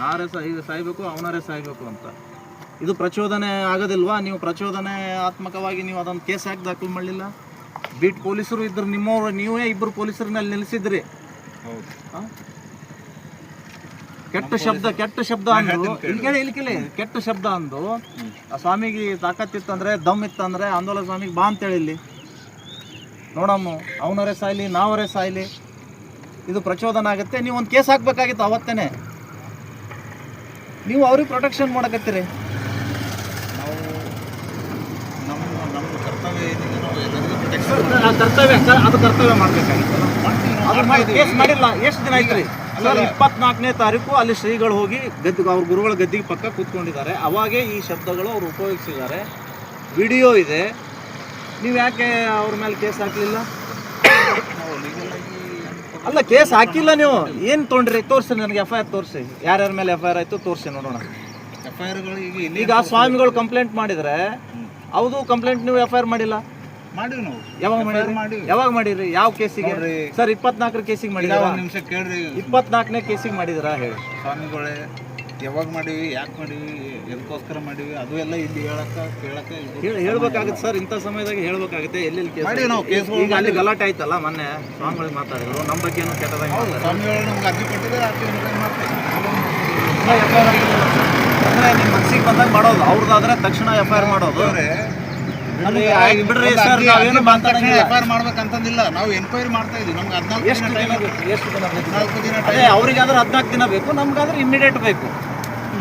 ನಾರೇ ಸಾಯ್ ಸಾಯ್ಬೇಕು ಅವನರೇ ಸಾಯ್ಬೇಕು ಅಂತ. ಇದು ಪ್ರಚೋದನೆ ಆಗೋದಿಲ್ವಾ? ನೀವು ಪ್ರಚೋದನೆ ಆತ್ಮಕವಾಗಿ ನೀವು ಅದೊಂದು ಕೇಸ್ ಹಾಕಿ ದಾಖಲು ಮಾಡಲಿಲ್ಲ? ಬೀಟ್ ಪೊಲೀಸರು ಇದ್ರು ನಿಮ್ಮವ್ರು ನೀವೇ ಇಬ್ಬರು ಪೊಲೀಸರನ್ನ ಅಲ್ಲಿ ನಿಲ್ಲಿಸಿದ್ರಿ ಕೆಟ್ಟ ಶಬ್ದ ಕೆಟ್ಟ ಶಬ್ದ ಅಂದ್ರು ಇಲ್ಲಿ ಕೇಳಿ. ಇಲ್ಲಿ ಕೇಳಿ ಕೆಟ್ಟ ಶಬ್ದ ಅಂದು. ಆ ಸ್ವಾಮಿಗೆ ತಾಕತ್ತಿತ್ತಂದ್ರೆ ದಮ್ ಇತ್ತಂದ್ರೆ ಆಂದೋಲನ ಸ್ವಾಮಿಗೆ ಬಾ ಅಂತೇಳಿ ಇಲ್ಲಿ ನೋಡಮ್ಮ ಅವನರೇ ಸಾಯ್ಲಿ ನಾವರೇ ಸಾಯ್ಲಿ. ಇದು ಪ್ರಚೋದನ ಆಗುತ್ತೆ ನೀವು ಒಂದು ಕೇಸ್ ಹಾಕ್ಬೇಕಾಗಿತ್ತು ಅವತ್ತೇನೆ. ನೀವು ಅವ್ರಿಗೆ ಪ್ರೊಟೆಕ್ಷನ್ ಮಾಡಕತ್ತೀರಿ. ನಾವು ನಮ್ಮ ನಮ್ಮ ಕರ್ತವ್ಯ ಏನಿದೆ ನಾವು ಎಲ್ಲರಿಗೂ ಪ್ರೊಟೆಕ್ಷನ್ ಕರ್ತವ್ಯ ಕ- ಅದು ಕರ್ತವ್ಯ ಮಾಡ್ಬೇಕಾಗಿತ್ತು. ನಾವು. ಮಾಡ್ತೀವಿ ಕೇಸ್ ಮಾಡಿಲ್ಲ ಎಷ್ಟು ದಿನ ಆಯ್ತು ರೀ? ಸರ್ ಇಪ್ಪತ್ನಾಲ್ಕನೇ ತಾರೀಕು ಅಲ್ಲಿ ಶ್ರೀಗಳು ಹೋಗಿ ಗದ್ದಿಗೆ ಅವ್ರ ಗುರುಗಳ ಗದ್ದಿಗೆ ಪಕ್ಕ ಕೂತ್ಕೊಂಡಿದ್ದಾರೆ. ಅವಾಗೇ ಈ ಶಬ್ದಗಳು ಅವ್ರು ಉಪಯೋಗಿಸಿದ್ದಾರೆ. ವಿಡಿಯೋ ಇದೆ. ನೀವು ಯಾಕೆ ಅವ್ರ ಮೇಲೆ ಕೇಸ್ ಹಾಕಲಿಲ್ಲ? ನಾವು ಅಲ್ಲ ಕೇಸ್ ಹಾಕಿಲ್ಲ ನೀವು. ಏನು ತೊಗೊಂಡ್ರಿ? ತೋರಿಸಿ ನನಗೆ ಎಫ್ ಐ ಆರ್ ತೋರಿಸಿ. ಯಾರ್ಯಾರ ಮೇಲೆ ಎಫ್ ಐ ಆರ್ ಆಯಿತು ತೋರಿಸಿ ನೋಡೋಣ. ಎಫ್ಗಳು ಈಗ ಇಲ್ಲಿ ಈಗ ಸ್ವಾಮಿಗಳು ಕಂಪ್ಲೇಂಟ್ ಮಾಡಿದರೆ ಹೌದು ಕಂಪ್ಲೇಂಟ್ ನೀವು ಎಫ್ ಐ ಆರ್ ಮಾಡಿಲ್ಲ? ಮಾಡಿವಿ ನಾವು. ಯಾವಾಗ ಮಾಡಿದ್ರಿ? ಮಾಡಿರಿ ಯಾವಾಗ ಮಾಡಿದ್ರಿ? ಯಾವ ಕೇಸಿಗೆ. ಸರ್ ಇಪ್ಪತ್ನಾಲ್ಕರ ಕೇಸಿಗೆ ಮಾಡಿದ್ರ ನಿಮಿಷ ಕೇಳ್ರಿ. ಇಪ್ಪತ್ನಾಲ್ಕನೇ ಕೇಸಿಗೆ ಮಾಡಿದಿರಾ ಹೇಳಿ. ಸ್ವಾಮಿಗಳೇ ಯಾವಾಗ ಮಾಡೀವಿ ಯಾಕೆ ಮಾಡೀವಿ ಎದಕ್ಕೋಸ್ಕರ ಮಾಡೀವಿ ಅದು ಎಲ್ಲ ಇಲ್ಲಿ ಹೇಳಕ್ಕ ಕೇಳಕ್ಕ ಹೇಳ್ಬೇಕಾಗುತ್ತೆ ಸರ್ ಇಂಥ ಸಮಯದಾಗ ಹೇಳ್ಬೇಕಾಗುತ್ತೆ ಎಲ್ಲೆಲ್ಲಿ ಕೇಸ್ ಮಾಡಿ ನಾವು ಕೇಸ್ ಅಲ್ಲಿ ಗಲಾಟೆ ಆಯ್ತಲ್ಲ ಮೊನ್ನೆ ಸ್ವಾಮಿಗಳಿಗೆ ಮಾತಾಡಿದ್ರು ನಮ್ಮ ಬಗ್ಗೆ ಏನು ಕೆಟ್ಟದಾಗ. ಸ್ವಾಮಿಗಳು ನಮ್ಗೆ ಅರ್ಜಿ ಕೊಟ್ಟಿದ್ದಾರೆ ಅರ್ಜಿ ಮಾಡ್ತೀವಿ. ಅಂದ್ರೆ ನಿಮ್ಮ ಮನಸ್ಸಿಗೆ ಬಂದಾಗ ಮಾಡೋದು ಅವ್ರದ್ದಾದ್ರೆ ತಕ್ಷಣ ಎಫ್ ಐ ಆರ್ ಮಾಡೋದು FIR ಮಾಡ್ಬೇಕಂತಂದಿಲ್ಲ. ನಾವು ಎನ್ಕ್ವೈರಿ ಮಾಡ್ತಾ ಇದೀವಿ. ನಮ್ಗೆ ಹದಿನಾಲ್ಕು ಎಷ್ಟು ದಿನ ಬೇಕು? ಎಷ್ಟು ದಿನ ಬೇಕು? ಹದಿನಾಲ್ಕು ದಿನ ಅದೇ ಟೈಮ್ ಅವ್ರಿಗಾದ್ರೆ ಹದಿನಾಲ್ಕು ದಿನ ಬೇಕು ನಮ್ಗಾದ್ರೆ ಇಮಿಡಿಯೇಟ್ ಬೇಕು.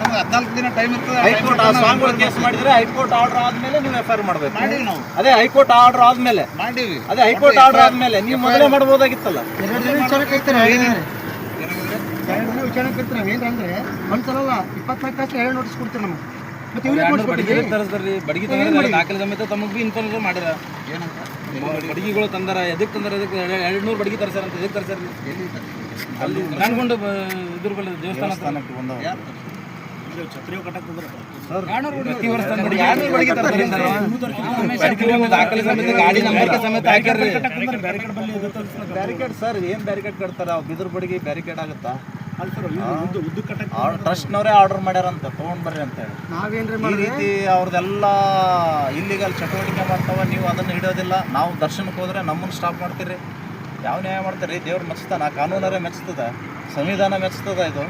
ನಮ್ಗೆ ಹದಿನಾಲ್ಕು ದಿನ ಟೈಮ್ ಇರ್ತದೆ ಹೈಕೋರ್ಟ್ ಆ ಸ್ವಾಮಿಗಳು ಕೇಸ್ ಮಾಡಿದ್ರೆ ಹೈಕೋರ್ಟ್ ಆರ್ಡರ್ ಆದ್ಮೇಲೆ ನೀವು ಎಫ್ಐಆರ್ ಮಾಡ್ಬೇಕು. ಮಾಡೀವಿ ನಾವು. ಅದೇ ಹೈಕೋರ್ಟ್ ಆರ್ಡರ್ ಆದ್ಮೇಲೆ. ಮಾಡೀವಿ. ಅದೇ ಹೈಕೋರ್ಟ್ ಆರ್ಡರ್ ಆದ್ಮೇಲೆ. ನೀವು ಮೊದಲೇ ಮಾಡ್ಬೋದಾಗಿತ್ತಲ್ಲ? ಎರಡು ದಿನ ವಿಚಾರಕ್ಕೆ? ಎರಡು ದಿನ ವಿಚಾರಕ್ಕೆ ಇರ್ತೀರ ಏನಂದ್ರೆ ಒಂದ್ಸಲ ಇಪ್ಪತ್ನಾಲ್ಕು ತಾಸು ಎರಡು ನೋಟಿಸ್ ಕೊಡ್ತೀರಿ ನಮಗೆ. ಬಡಗಿ ತರಿಸ್ತಾರ್ರಿ ತಂದ್ರೆ ಸಮೇತ ತಮಗೆ ಭೀ ಮಾಡ್ಯಾರ ಏನಂತ ಬಡಗಿಗಳು ತಂದಾರ ಎದಕ್ಕೆ ತಂದಾರ ಎದಕ್ಕೆ ಎರಡು ನೂರು ಬಡಗಿ ತರ್ಸಾರ ಅಂತ ಎದಕ್ಕೆ ತರ್ಸಾರ ಎಲ್ಲಿ ಅಲ್ಲಿ ಕಾಣ್ಕೊಂಡು ಇದ್ರ ದೇವಸ್ಥಾನ ಬ್ಯಾರಿಕೇಡ್ ಸರ್ ಏನ್ ಬ್ಯಾರಿಕೇಡ್ ಕಟ್ತಾರ? ಅವ್ ಬಿದ್ರ ಬಡಗಿ ಬ್ಯಾರಿಕೇಡ್ ಆಗುತ್ತಾ? ಟ್ರಸ್ಟ್ನವರೇ ಆರ್ಡರ್ ಮಾಡ್ಯಾರಂತ ತಗೊಂಡ್ ಬರ್ರಿ ಅಂತ ಹೇಳಿ. ಈ ರೀತಿ ಅವ್ರದ್ದೆಲ್ಲ ಇಲ್ಲಿಗಲ್ ಚಟುವಟಿಕೆ ಮಾಡ್ತಾವ ನೀವು ಅದನ್ನ ಹಿಡಿಯೋದಿಲ್ಲ. ನಾವು ದರ್ಶನಕ್ಕೆ ಹೋದ್ರೆ ನಮ್ಮನ್ನ ಸ್ಟಾಪ್ ಮಾಡ್ತೀರಿ. ಯಾವ ನ್ಯಾಯ ಮಾಡ್ತೀರಿ? ದೇವ್ರು ಮೆಚ್ತಾನ ಕಾನೂನರೇ ಮೆಚ್ತದ ಸಂವಿಧಾನ ಮೆಚ್ತದ ಇದು.